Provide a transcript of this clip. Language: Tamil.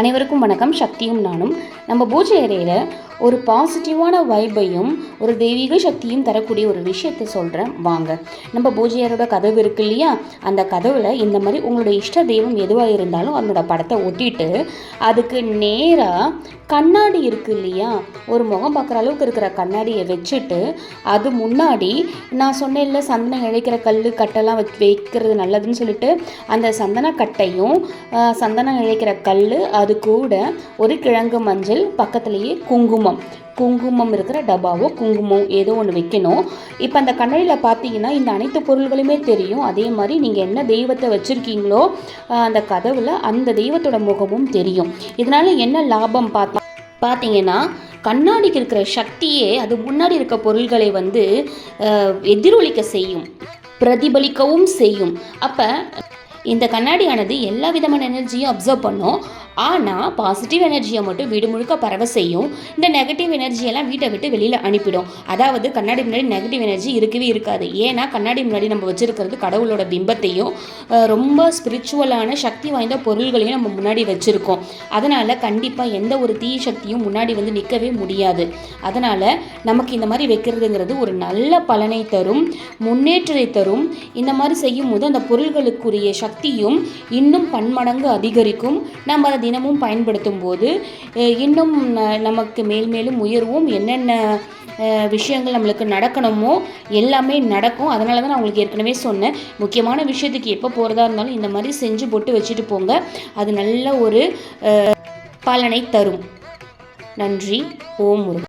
அனைவருக்கும் வணக்கம் சக்தியும் நானும். நம்ம பூஜை அறையில் ஒரு பாசிட்டிவான வைபையும் ஒரு தெய்வீக சக்தியும் தரக்கூடிய ஒரு விஷயத்தை சொல்கிறேன் வாங்க. நம்ம பூஜை அறையோட கதவு இருக்கு இல்லையா? அந்த கதவில் இந்த மாதிரி உங்களோட இஷ்ட தெய்வம் எதுவாக இருந்தாலும் அதனோட படத்தை ஒட்டிட்டு அதுக்கு நேராக கண்ணாடி இருக்கு இல்லையா? ஒரு முகம் பார்க்குற அளவுக்கு இருக்கிற கண்ணாடியை வச்சுட்டு அது முன்னாடி நான் சொன்னேன்ல சந்தனம் இழைக்கிற கல் கட்டெல்லாம் வச்சு வைக்கிறது நல்லதுன்னு சொல்லிட்டு அந்த சந்தன கட்டையும் சந்தனம் இழைக்கிற கல் அது அது கூட ஒரு கிழங்கு மஞ்சள் பக்கத்துலேயே குங்குமம். குங்குமம் இருக்கிற டப்பாவோ குங்குமம் ஏதோ ஒன்று வைக்கணும். இப்போ அந்த கண்ணாடியில் பார்த்தீங்கன்னா இந்த அனைத்து பொருள்களுமே தெரியும். அதே மாதிரி நீங்கள் என்ன தெய்வத்தை வச்சுருக்கீங்களோ அந்த கதவில் அந்த தெய்வத்தோட முகமும் தெரியும். இதனால் என்ன லாபம் பார்த்தா பார்த்தீங்கன்னா கண்ணாடிக்கு இருக்கிற சக்தியே அது முன்னாடி இருக்க பொருள்களை வந்து எதிரொலிக்க செய்யும். பிரதிபலிக்கவும் செய்யும். அப்போ இந்த கண்ணாடியானது எல்லா விதமான எனர்ஜியும் அப்சர்வ் பண்ணும். ஆனால் பாசிட்டிவ் எனர்ஜியை மட்டும் வீடு முழுக்க பரவ செய்யும். இந்த நெகட்டிவ் எனர்ஜியெல்லாம் வீட்டை விட்டு வெளியில் அனுப்பிடும். அதாவது கண்ணாடி முன்னாடி நெகட்டிவ் எனர்ஜி இருக்கவே இருக்காது. ஏன்னா கண்ணாடி முன்னாடி நம்ம வச்சுருக்கிறது கடவுளோட பிம்பத்தையும் ரொம்ப ஸ்பிரிச்சுவலான சக்தி வாய்ந்த பொருள்களையும் நம்ம முன்னாடி வச்சுருக்கோம். அதனால் கண்டிப்பாக எந்த ஒரு தீய சக்தியும் முன்னாடி வந்து நிற்கவே முடியாது. அதனால் நமக்கு இந்த மாதிரி வைக்கிறதுங்கிறது ஒரு நல்ல பலனை தரும் முன்னேற்றத்தை தரும். இந்த மாதிரி செய்யும் போது அந்த பொருள்களுக்குரிய சக்தி சக்தியும் இன்னும் பன்மடங்கு அதிகரிக்கும். நம்ம அதை தினமும் பயன்படுத்தும் போது இன்னும் நமக்கு மேல் மேலும் உயர்வும் என்னென்ன விஷயங்கள் நம்மளுக்கு நடக்கணுமோ எல்லாமே நடக்கும். அதனால தான் நான் உங்களுக்கு ஏற்கனவே சொன்னேன். முக்கியமான விஷயத்துக்கு எப்போ போகிறதா இருந்தாலும் இந்த மாதிரி செஞ்சு பொட்டு வச்சுட்டு போங்க. அது நல்ல ஒரு பலனை தரும். நன்றி. ஓம் முருகன்